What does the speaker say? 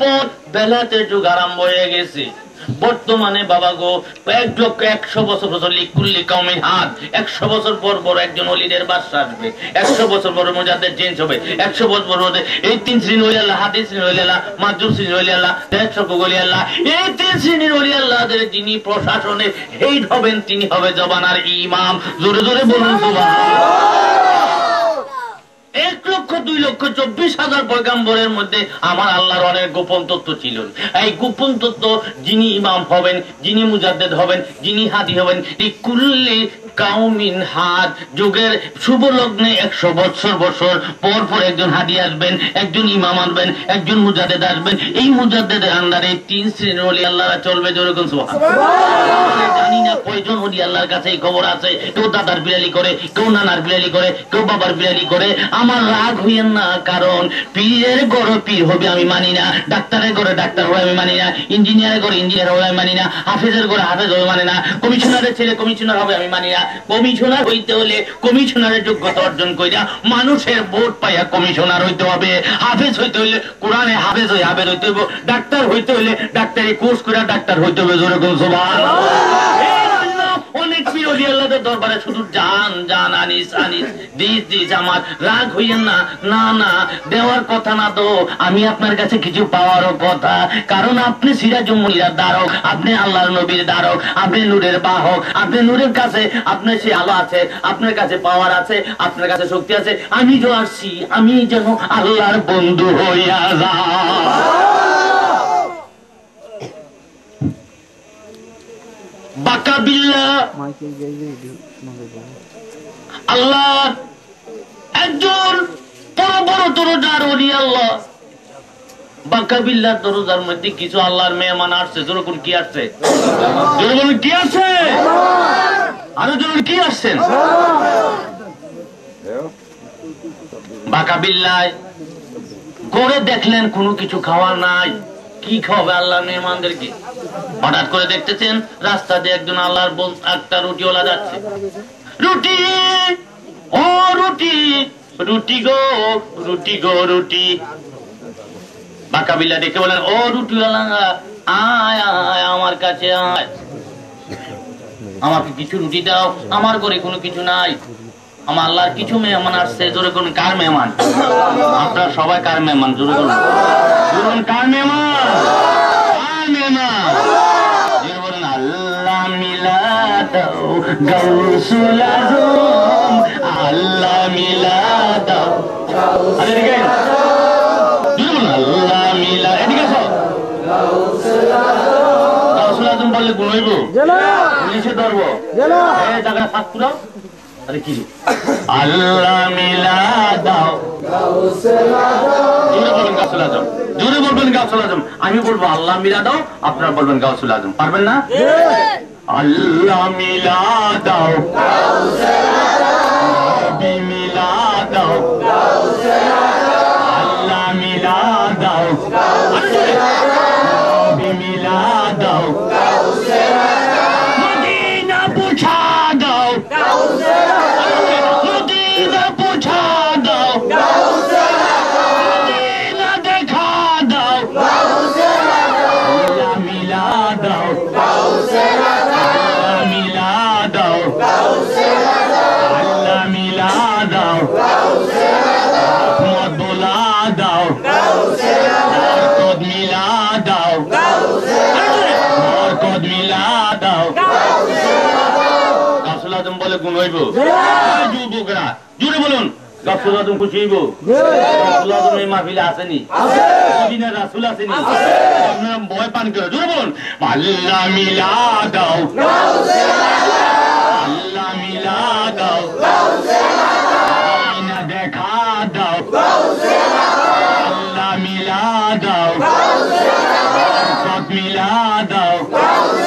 পর বেলাতে যুগ আরম্ভ হয়ে গেছে। বর্তমানে বাবা গো, এক লক্ষ একশো বছর বছর লিকুল্লি কমের হাত। একশো বছর পর পর একজন অলিদের বাসা আসবে। একশো বছর পর মজাদের চেঞ্জ হবে। একশো বছর পর এই তিন শ্রেণি হলি আল্লাহ হাদিস শ্রেণি হলি আল্লাহ মাধ্যম শ্রেণি হলি আল্লাহ, দেড়শো গলি আল্লাহ, এই তিন শ্রেণির হলি আল্লাহদের যিনি প্রশাসনে হেড হবেন, তিনি হবে জবানার ইমাম। জোরে জোরে বলুন এক লক্ষ, দুই লক্ষ চব্বিশ হাজার পয়গাম্বরের মধ্যে আমার আল্লাহর অনেক গোপন তত্ত্ব ছিল। এই গোপন তত্ত্ব যিনি ইমাম হবেন যিনি মুজাদ্দেদ হবেন যিনি হাদি হবেন এই কুল্লি কাউমিন হাত যুগের শুভ লগ্নে একশো বছর বছর পর পর একজন হাদি আসবেন একজন ইমাম আসবেন একজন মুজাদ্দেদ আসবেন। এই মুজাদ্দেদের আন্ডারে তিন শ্রেণির অলি আল্লাহরা চলবে যেরকম জানি না কয়জন অলি আল্লাহর কাছে এই খবর আছে। কেউ দাদার বিড়ালি করে কেউ নানার বিড়ালি করে কেউ বাবার বিড়ালি করে। আমার রাগ হইয়েন না কারণ পীরের গড় পীর হবে আমি মানি না, ডাক্তারের গড়ে ডাক্তার হবে আমি মানি না, ইঞ্জিনিয়ারের গড়ে ইঞ্জিনিয়ার হবে আমি মানি না, হাফেজের গড়ে হাফেজ হবে মানি না, কমিশনারের ছেলে কমিশনার হবে আমি মানি না, কমিশনার হইতে হলে কমিশনারের যোগ্যতা অর্জন কইরা মানুষের ভোট পাইয়া কমিশনার হইতে হবে, হাফেজ হইতে হলে কোরআনে হাফেজ হয়ে হাফেজ হইতে হবে ডাক্তার হইতে হলে ডাক্তারি কোর্স করে ডাক্তার হইতে হবে যেরকম অনেক আল্লাহদের দরবারে শুধু জান জান, আনিস আনিস, দিস দিস, আমার রাগ হইয়েন না না না, দেওয়ার কথা না তো, আমি আপনার কাছে কিছু পাওয়ারও কথা। কারণ আপনি সিরাজুমুনিরার দ্বারক আপনি আল্লাহর নবীর দ্বারক আপনি নূরের বাহক, আপনি নূরের কাছে, আপনার সে আলো আছে, আপনার কাছে পাওয়ার আছে, আপনার কাছে শক্তি আছে, আমি তো আসছি, আমি যেন আল্লাহর বন্ধু হইয়া যা আল্লাহ একজন বড় বড় দরজার আল্লাহ। বাকা বিল্লার দরজার মধ্যে কিছু আল্লাহর মেহমান আসছে। যেরকম কি আসছে? যেরকম কি আসছে? আরও যেরকম কি আসছেন বাকা বিল্লায় গড়ে দেখলেন কোনো কিছু খাওয়ার নাই। কি খাওয়াবে আল্লাহ মেহমানদেরকে? হঠাৎ করে দেখতেছেন, রাস্তা দিয়ে একজন আল্লাহর একটা রুটিওয়ালা যাচ্ছে। রুটি! ও রুটি! রুটি গো রুটি গো, রুটি। বাঁকা দেখে বলেন, ও রুটিওয়ালা, আয় আয়, আমার কাছে আয়। আমাকে কিছু রুটি দাও, আমার ঘরে কোনো কিছু নাই। আমার আল্লাহর কিছু মেহমান আসছে, জোরে কোন কার মেহমান? আপনারা সবাই কার মেহমান, জোরে কোন কার মেহমান? কার মেহমান? দাও গৌসুল আজম আল্লাহ মিলা দাও। আরে এদিকে বলুন আল্লাহ মিলা এদিকে আসো। আজম বললে গুণ হইব। পুলিশে ধরবো। এই জায়গা পুরো আরে কি? আল্লাহ মিলা দাও। আজম। জোরে বলবেন আজম। আমি বলব আল্লাহ মিলা দাও আপনারা বলবেন গাছুল আজম। পারবেন না? আল্লাহ মিলা দাও নবী দাও। বোলা দাও। মিলা দাও। বরকত দাও। গাছুল আজম বলে গুণ হইব। যুবকরা জুড়ে বলুন। গাছুল আজম খুশি হইব? গাছুল আজম এই মাহফিলে আসেনি। রাসূল আসেনি। আপনারা পান করে জুড়ে বলুন। মিলা দাও। Milagre.